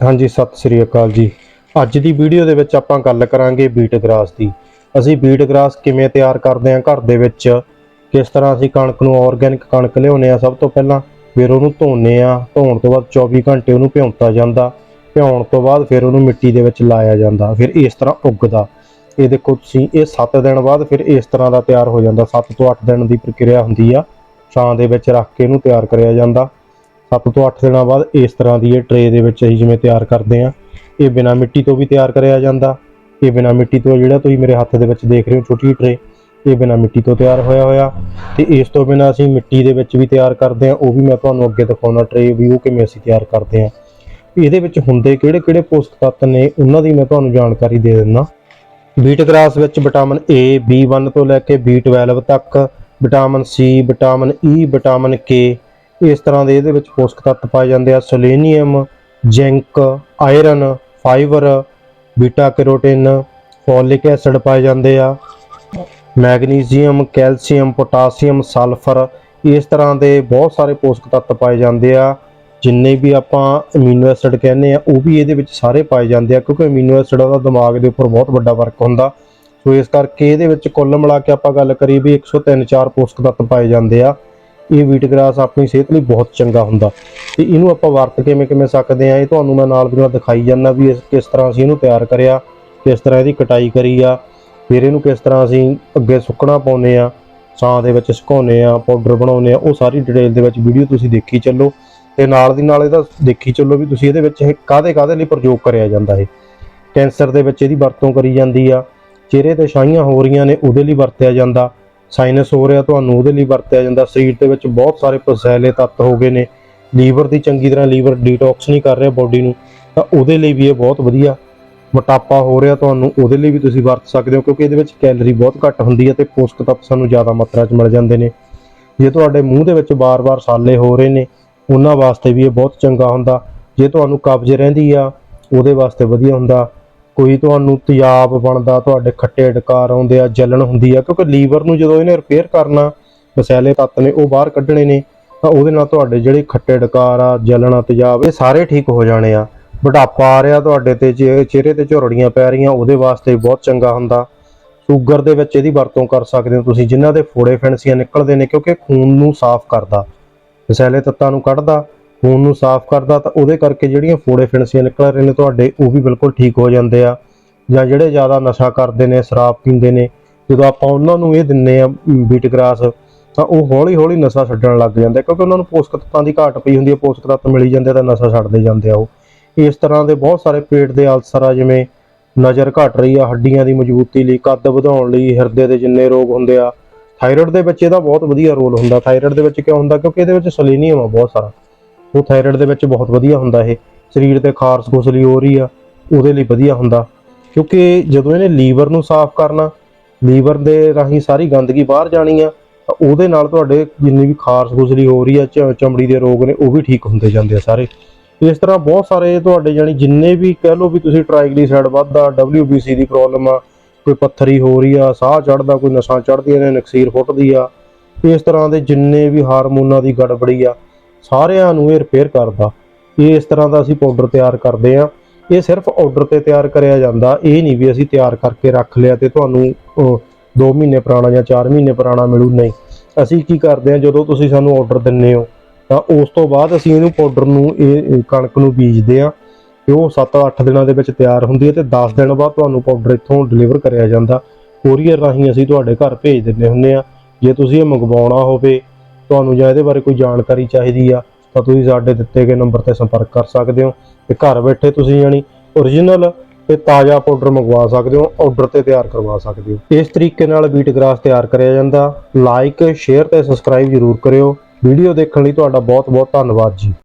ਹਾਂਜੀ, ਸਤਿ ਸ੍ਰੀ ਅਕਾਲ ਜੀ। ਅੱਜ ਦੀ ਵੀਡੀਓ ਦੇ ਵਿੱਚ ਆਪਾਂ ਗੱਲ ਕਰਾਂਗੇ ਬੀਟ ਗ੍ਰਾਸ ਦੀ। ਅਸੀਂ ਬੀਟ ਗ੍ਰਾਸ ਕਿਵੇਂ ਤਿਆਰ ਕਰਦੇ ਹਾਂ ਘਰ ਦੇ ਵਿੱਚ? ਕਿਸ ਤਰ੍ਹਾਂ ਅਸੀਂ ਕਣਕ ਨੂੰ ਆਰਗੈਨਿਕ ਕਣਕ ਲਿਆਉਂਦੇ ਆ ਸਭ ਤੋਂ ਪਹਿਲਾਂ ਫਿਰ ਉਹਨੂੰ ਧੋਨੇ ਆ ਧੋਣ ਤੋਂ ਬਾਅਦ 24 ਘੰਟੇ ਉਹਨੂੰ ਭਿਉਂਤਾ ਜਾਂਦਾ। ਭਿਉਣ ਤੋਂ ਬਾਅਦ ਫਿਰ ਉਹਨੂੰ ਮਿੱਟੀ ਦੇ ਵਿੱਚ ਲਾਇਆ ਜਾਂਦਾ। ਫਿਰ ਇਸ ਤਰ੍ਹਾਂ ਉੱਗਦਾ। ਇਹ ਦੇਖੋ ਤੁਸੀਂ, ਇਹ 7 ਦਿਨ ਬਾਅਦ ਫਿਰ ਇਸ ਤਰ੍ਹਾਂ ਦਾ ਤਿਆਰ ਹੋ ਜਾਂਦਾ। 7 ਤੋਂ 8 ਦਿਨ ਦੀ ਪ੍ਰਕਿਰਿਆ ਹੁੰਦੀ ਆ। ਛਾਂ ਦੇ ਵਿੱਚ ਰੱਖ ਕੇ ਇਹਨੂੰ ਤਿਆਰ ਕਰਿਆ ਜਾਂਦਾ। 7 ਤੋਂ 8 ਦਿਨਾਂ ਬਾਅਦ ਇਸ ਤਰ੍ਹਾਂ ਦੀ ਇਹ ਟਰੇ ਦੇ ਵਿੱਚ ਅਸੀਂ ਜਿਵੇਂ ਤਿਆਰ ਕਰਦੇ ਆ ਇਹ ਬਿਨਾ ਮਿੱਟੀ ਤੋਂ ਵੀ ਤਿਆਰ ਕਰਿਆ ਜਾਂਦਾ। ਇਹ ਬਿਨਾ ਮਿੱਟੀ ਤੋਂ ਜਿਹੜਾ ਤੁਸੀਂ ਮੇਰੇ ਹੱਥ ਦੇ ਵਿੱਚ ਦੇਖ ਰਹੇ ਹੋ ਛੋਟੀ ਟਰੇ ਇਹ ਬਿਨਾ ਮਿੱਟੀ ਤੋਂ ਤਿਆਰ ਹੋਇਆ ਹੋਇਆ। ਤੇ ਇਸ ਤੋਂ ਬਿਨਾ ਅਸੀਂ ਮਿੱਟੀ ਦੇ ਵਿੱਚ ਵੀ ਤਿਆਰ ਕਰਦੇ ਆ ਉਹ ਵੀ ਮੈਂ ਤੁਹਾਨੂੰ ਅੱਗੇ ਦਿਖਾਉਣਾ ਟਰੇ ਵੀ ਉਹ ਕਿਵੇਂ ਅਸੀਂ ਤਿਆਰ ਕਰਦੇ ਆ ਇਹਦੇ ਵਿੱਚ ਹੁੰਦੇ ਕਿਹੜੇ ਕਿਹੜੇ ਪੋਸ਼ਕ ਤੱਤ ਨੇ, ਉਹਨਾਂ ਦੀ ਮੈਂ ਤੁਹਾਨੂੰ ਜਾਣਕਾਰੀ ਦੇ ਦਿੰਦਾ। ਬੀਟ ਗ੍ਰਾਸ ਵਿੱਚ ਵਿਟਾਮਿਨ A B1 ਤੋਂ ਲੈ ਕੇ B12 ਤੱਕ, vitamin C, vitamin E vitamin K ਇਸ ਤਰ੍ਹਾਂ ਦੇ ਇਹਦੇ ਵਿੱਚ ਪੋਸ਼ਕ ਤੱਤ ਪਾਏ ਜਾਂਦੇ ਆ selenium zinc iron fibre beta carotene folic acid ਪਾਏ ਜਾਂਦੇ ਆ ਮੈਗਨੀਜ਼ੀਅਮ ਕੈਲਸ਼ੀਅਮ ਪੋਟਾਸ਼ੀਅਮ ਸਲਫਰ ਇਸ ਤਰ੍ਹਾਂ ਦੇ ਬਹੁਤ ਸਾਰੇ ਪੋਸ਼ਕ ਤੱਤ ਪਾਏ ਜਾਂਦੇ ਆ, ਜਿੰਨੇ ਵੀ ਆਪਾਂ ਅਮੀਨੋ ਐਸਿਡ ਕਹਿੰਦੇ ਆ, ਉਹ ਵੀ ਇਹਦੇ ਵਿੱਚ ਸਾਰੇ ਪਾਏ ਜਾਂਦੇ ਆ, ਕਿਉਂਕਿ ਅਮੀਨੋ ਐਸਿਡ ਦਾ ਦਿਮਾਗ ਦੇ ਉੱਪਰ ਬਹੁਤ ਵੱਡਾ ਵਰਕ ਹੁੰਦਾ। ਸੋ ਇਸ ਕਰਕੇ ਇਹਦੇ ਵਿੱਚ ਕੁੱਲ ਮਿਲਾ ਕੇ ਆਪਾਂ ਗੱਲ ਕਰੀਏ ਵੀ 103 4 ਪੋਸ਼ਕ ਤੱਤ ਪਾਏ ਜਾਂਦੇ ਆ। ਇਹ ਵੀਟ ਗ੍ਰਾਸ ਆਪਣੀ ਸਿਹਤ ਲਈ ਬਹੁਤ ਚੰਗਾ ਹੁੰਦਾ। ਤੇ ਇਹਨੂੰ ਆਪਾਂ ਵਰਤ ਕਿਵੇਂ ਕਿਵੇਂ ਸਕਦੇ ਆ ਇਹ ਤੁਹਾਨੂੰ ਮੈਂ ਨਾਲ ਦੀ ਨਾਲ ਦਿਖਾਈ ਜਾਂਦਾ ਵੀ ਇਸ ਕਿਸ ਤਰ੍ਹਾਂ ਅਸੀਂ ਇਹਨੂੰ ਤਿਆਰ ਕਰਿਆ, ਕਿਸ ਤਰ੍ਹਾਂ ਇਹਦੀ ਕਟਾਈ ਕਰੀ ਆ, ਫਿਰ ਇਹਨੂੰ ਕਿਸ ਤਰ੍ਹਾਂ ਅਸੀਂ ਅੱਗੇ ਸੁੱਕਣਾ ਪਾਉਨੇ ਆ ਸਾਹ ਦੇ ਵਿੱਚ ਸੁਕਾਉਂਦੇ ਆ ਪਾਊਡਰ ਬਣਾਉਂਦੇ ਆ ਉਹ ਸਾਰੀ ਡਿਟੇਲ ਦੇ ਵਿੱਚ ਵੀਡੀਓ ਤੁਸੀਂ ਦੇਖੀ ਚੱਲੋ। ਤੇ ਨਾਲ ਦੀ ਨਾਲ ਇਹਦਾ ਦੇਖੀ ਚੱਲੋ ਵੀ ਤੁਸੀਂ ਇਹਦੇ ਵਿੱਚ ਇਹ ਕਾਦੇ ਕਾਦੇ ਲਈ ਪ੍ਰਯੋਗ ਕਰਿਆ ਜਾਂਦਾ ਹੈ ਕੈਂਸਰ ਦੇ ਵਿੱਚ ਇਹਦੀ ਵਰਤੋਂ ਕਰੀ ਜਾਂਦੀ ਆ, ਚਿਹਰੇ ਤੇ ਛਾਈਆਂ ਹੋ ਰਹੀਆਂ ਨੇ, ਉਹਦੇ ਲਈ ਵਰਤਿਆ ਜਾਂਦਾ। ਸਾਈਨਸ ਹੋ ਰਿਹਾ, ਤੁਹਾਨੂੰ ਉਹਦੇ ਲਈ ਵਰਤਿਆ ਜਾਂਦਾ। ਸਰੀਰ ਦੇ ਵਿੱਚ ਬਹੁਤ ਸਾਰੇ ਪਸੈਲੇ ਤੱਤ ਹੋ ਗਏ ਨੇ। ਲੀਵਰ ਦੀ ਚੰਗੀ ਤਰ੍ਹਾਂ ਲੀਵਰ ਡੀਟੌਕਸ ਨਹੀਂ ਕਰ ਰਿਹਾ ਬਾਡੀ ਨੂੰ, ਤਾਂ ਉਹਦੇ ਲਈ ਵੀ ਇਹ ਬਹੁਤ ਵਧੀਆ ਮੋਟਾਪਾ ਹੋ ਰਿਹਾ। ਤੁਹਾਨੂੰ ਉਹਦੇ ਲਈ ਵੀ ਤੁਸੀਂ ਵਰਤ ਸਕਦੇ ਹੋ, ਕਿਉਂਕਿ ਇਹਦੇ ਵਿੱਚ ਕੈਲਰੀ ਬਹੁਤ ਘੱਟ ਹੁੰਦੀ ਹੈ ਤੇ ਪੋਸ਼ਕ ਤੱਤ ਸਾਨੂੰ ਜ਼ਿਆਦਾ ਮਾਤਰਾ 'ਚ ਮਿਲ ਜਾਂਦੇ ਨੇ। ਜੇ ਤੁਹਾਡੇ ਮੂੰਹ ਦੇ ਵਿੱਚ ਬਾਰ-ਬਾਰ ਸਾਲੇ ਹੋ ਰਹੇ ਨੇ, ਉਹਨਾਂ ਵਾਸਤੇ ਵੀ ਇਹ ਬਹੁਤ ਚੰਗਾ ਹੁੰਦਾ। ਜੇ ਤੁਹਾਨੂੰ ਕਬਜ਼ ਰਹਿੰਦੀ ਆ, ਉਹਦੇ ਵਾਸਤੇ ਵਧੀਆ ਹੁੰਦਾ। ਕੋਈ ਤੁਹਾਨੂੰ ਤੇਜ਼ਾਬ ਬਣਦਾ, ਤੁਹਾਡੇ ਖੱਟੇ ਡਕਾਰ ਆਉਂਦੇ ਆ, ਜਲਣ ਹੁੰਦੀ ਆ, ਕਿਉਂਕਿ ਲੀਵਰ ਨੂੰ ਜਦੋਂ ਇਹਨੇ ਰਿਪੇਅਰ ਕਰਨਾ, ਮਸਾਲੇ ਤੱਤ ਨੇ, ਉਹ ਬਾਹਰ ਕੱਢਣੇ ਨੇ, ਤਾਂ ਉਹਦੇ ਨਾਲ ਤੁਹਾਡੇ ਜਿਹੜੇ ਖੱਟੇ ਡਕਾਰ ਆ, ਜਲਣ ਆ, ਤੇਜ਼ਾਬ, ਇਹ ਸਾਰੇ ਠੀਕ ਹੋ ਜਾਣੇ ਆ। ਬੁਢਾਪਾ ਆ ਰਿਹਾ ਤੁਹਾਡੇ ਤੇ ਜੇ ਚਿਹਰੇ ਤੇ ਝੁਰੜੀਆਂ ਪੈ ਰਹੀਆਂ, ਉਹਦੇ ਵਾਸਤੇ ਬਹੁਤ ਚੰਗਾ ਹੁੰਦਾ। ਸ਼ੂਗਰ ਦੇ ਵਿੱਚ ਇਹਦੀ ਵਰਤੋਂ ਕਰ ਸਕਦੇ ਹੋ ਤੁਸੀਂ, ਜਿਨ੍ਹਾਂ ਦੇ ਫੋੜੇ ਫੈਂਸੀਆਂ ਨਿਕਲਦੇ ਨੇ, ਕਿਉਂਕਿ ਖੂਨ ਨੂੰ ਸਾਫ਼ ਕਰਦਾ, ਮਸਾਲੇ ਤੱਤਾਂ ਨੂੰ ਕੱਢਦਾ। ਖੂਨ ਨੂੰ ਸਾਫ਼ ਕਰਦਾ ਤਾਂ ਉਹਦੇ ਕਰਕੇ ਜਿਹੜੀਆਂ ਫੋੜੇ ਫਿਣਸੀਆਂ ਨਿਕਲ ਰਹੇ ਨੇ ਤੁਹਾਡੇ, ਉਹ ਵੀ ਬਿਲਕੁਲ ਠੀਕ ਹੋ ਜਾਂਦੇ ਆ। ਜਾਂ ਜਿਹੜੇ ਜ਼ਿਆਦਾ ਨਸ਼ਾ ਕਰਦੇ ਨੇ, ਸ਼ਰਾਬ ਪੀਂਦੇ ਨੇ, ਜਦੋਂ ਆਪਾਂ ਉਹਨਾਂ ਨੂੰ ਇਹ ਦਿੰਨੇ ਆ ਬੀਟ ਗ੍ਰਾਸ, ਤਾਂ ਉਹ ਹੌਲੀ ਹੌਲੀ ਨਸ਼ਾ ਛੱਡਣ ਲੱਗ ਜਾਂਦੇ ਕਿਉਂਕਿ ਉਹਨਾਂ ਨੂੰ ਪੋਸ਼ਕ ਤੱਤਾਂ ਦੀ ਘਾਟ ਪਈ ਹੁੰਦੀ ਹੈ ਪੋਸ਼ਕ ਤੱਤ ਮਿਲੀ ਜਾਂਦੇ ਆ ਤਾਂ ਨਸ਼ਾ ਛੱਡਦੇ ਜਾਂਦੇ ਆ ਉਹ। ਇਸ ਤਰ੍ਹਾਂ ਦੇ ਬਹੁਤ ਸਾਰੇ ਪੇਟ ਦੇ ਅਲਸਰ ਆ, ਜਿਵੇਂ ਨਜ਼ਰ ਘਟ ਰਹੀ ਆ, ਹੱਡੀਆਂ ਦੀ ਮਜ਼ਬੂਤੀ ਲਈ, ਕੱਦ ਵਧਾਉਣ ਲਈ, ਹਿਰਦੇ ਦੇ ਜਿੰਨੇ ਰੋਗ ਹੁੰਦੇ ਆ। ਥਾਇਰਾਇਡ ਦੇ ਵਿੱਚ ਇਹਦਾ ਬਹੁਤ ਵਧੀਆ ਰੋਲ ਹੁੰਦਾ, ਥਾਇਰਾਇਡ ਦੇ ਵਿੱਚ ਕਿਉਂ ਹੁੰਦਾ? ਕਿਉਂਕਿ ਇਹਦੇ ਵਿੱਚ ਸੈਲੇਨੀਅਮ ਆ ਬਹੁਤ ਸਾਰਾ। ਉਹ ਥਾਇਰਾਇਡ ਦੇ ਵਿੱਚ ਬਹੁਤ ਵਧੀਆ ਹੁੰਦਾ ਇਹ। ਸਰੀਰ ਤੇ ਖਾਰਸ ਖੁਸਲੀ ਹੋ ਰਹੀ ਆ, ਉਹਦੇ ਲਈ ਵਧੀਆ ਹੁੰਦਾ। ਕਿਉਂਕਿ ਜਦੋਂ ਇਹਨੇ ਲੀਵਰ ਨੂੰ ਸਾਫ਼ ਕਰਨਾ, ਲੀਵਰ ਦੇ ਰਾਹੀਂ ਸਾਰੀ ਗੰਦਗੀ ਬਾਹਰ ਜਾਣੀ ਆ, ਤਾਂ ਉਹਦੇ ਨਾਲ ਤੁਹਾਡੇ ਜਿੰਨੀ ਵੀ ਖਾਰਸ ਖੁਸਲੀ ਹੋ ਰਹੀ ਆ ਚਮੜੀ ਦੇ ਰੋਗ ਨੇ, ਉਹ ਵੀ ਠੀਕ ਹੁੰਦੇ ਜਾਂਦੇ ਆ ਸਾਰੇ। ਇਸ ਤਰ੍ਹਾਂ ਬਹੁਤ ਸਾਰੇ ਤੁਹਾਡੇ ਜਾਨੀ ਜਿੰਨੇ ਵੀ ਕਹਿ ਲਓ ਵੀ ਤੁਸੀਂ ਟ੍ਰਾਈਗਲੀਸਰਾਈਡ ਵੱਧਦਾ WBC ਦੀ ਪ੍ਰੋਬਲਮ ਆ, ਕੋਈ ਪੱਥਰੀ ਹੋ ਰਹੀ ਆ, ਸਾਹ ਚੜਦਾ ਕੋਈ ਨਸਾਂ ਚੜਦੀਆਂ ਨੇ, ਨਕਸੀਰ ਫੁੱਟਦੀ ਆ, ਇਸ ਤਰ੍ਹਾਂ ਦੇ ਜਿੰਨੇ ਵੀ ਹਾਰਮੋਨਾਂ ਦੀ ਗੜਬੜੀ ਆ ਸਾਰਿਆਂ ਨੂੰ ਇਹ ਰਿਪੇਅਰ ਕਰਦਾ। ਇਹ ਇਸ ਤਰ੍ਹਾਂ ਦਾ ਅਸੀਂ ਪਾਊਡਰ ਤਿਆਰ ਕਰਦੇ ਆ ਇਹ ਸਿਰਫ ਆਰਡਰ ਤੇ ਤਿਆਰ ਕਰਿਆ ਜਾਂਦਾ। ਇਹ ਨਹੀਂ ਵੀ ਅਸੀਂ ਤਿਆਰ ਕਰਕੇ ਰੱਖ ਲਿਆ ਤੇ ਤੁਹਾਨੂੰ 2 ਮਹੀਨੇ ਪੁਰਾਣਾ ਜਾਂ 4 ਮਹੀਨੇ ਪੁਰਾਣਾ ਮਿਲੂ। ਨਹੀਂ। ਅਸੀਂ ਕੀ ਕਰਦੇ ਆ ਜਦੋਂ ਤੁਸੀਂ ਸਾਨੂੰ ਆਰਡਰ ਦਿੰਨੇ ਹੋ, ਤਾਂ ਉਸ ਤੋਂ ਬਾਅਦ ਅਸੀਂ ਇਹਨੂੰ ਪਾਊਡਰ ਨੂੰ ਇਹ ਕਣਕ ਨੂੰ ਬੀਜਦੇ ਆ ਤੇ ਉਹ 7-8 ਦਿਨਾਂ ਦੇ ਵਿੱਚ ਤਿਆਰ ਹੁੰਦੀ ਹੈ ਤੇ 10 ਦਿਨ ਬਾਅਦ ਤੁਹਾਨੂੰ ਪਾਊਡਰ ਇੱਥੋਂ ਡਿਲੀਵਰ ਕਰਿਆ ਜਾਂਦਾ। ਕੋਰੀਅਰ ਰਾਹੀਂ ਅਸੀਂ ਤੁਹਾਡੇ ਘਰ ਭੇਜ ਦਿੰਦੇ ਹੁੰਦੇ ਆ ਜੇ ਤੁਸੀਂ ਇਹ ਮੰਗਵਾਉਣਾ ਹੋਵੇ ਤੁਹਾਨੂੰ ਜਾਂ ਇਹਦੇ ਬਾਰੇ ਕੋਈ ਜਾਣਕਾਰੀ ਚਾਹੀਦੀ ਆ, ਤਾਂ ਤੁਸੀਂ ਸਾਡੇ ਦਿੱਤੇ ਗਏ ਨੰਬਰ ਤੇ ਸੰਪਰਕ ਕਰ ਸਕਦੇ ਹੋ ਤੇ ਘਰ ਬੈਠੇ ਤੁਸੀਂ ਯਾਨੀ origignal ਤੇ ਤਾਜ਼ਾ ਪਾਊਡਰ ਮੰਗਵਾ ਸਕਦੇ ਹੋ ਆਰਡਰ ਤੇ ਤਿਆਰ ਕਰਵਾ ਸਕਦੇ ਹੋ। ਇਸ ਤਰੀਕੇ ਨਾਲ ਬੀਟ ਗ੍ਰਾਸ ਤਿਆਰ ਕਰਿਆ ਜਾਂਦਾ। ਲਾਈਕ ਸ਼ੇਅਰ ਤੇ ਸਬਸਕ੍ਰਾਈਬ ਜ਼ਰੂਰ ਕਰਿਓ। ਵੀਡੀਓ ਦੇਖਣ ਲਈ ਤੁਹਾਡਾ ਬਹੁਤ ਬਹੁਤ ਧੰਨਵਾਦ ਜੀ।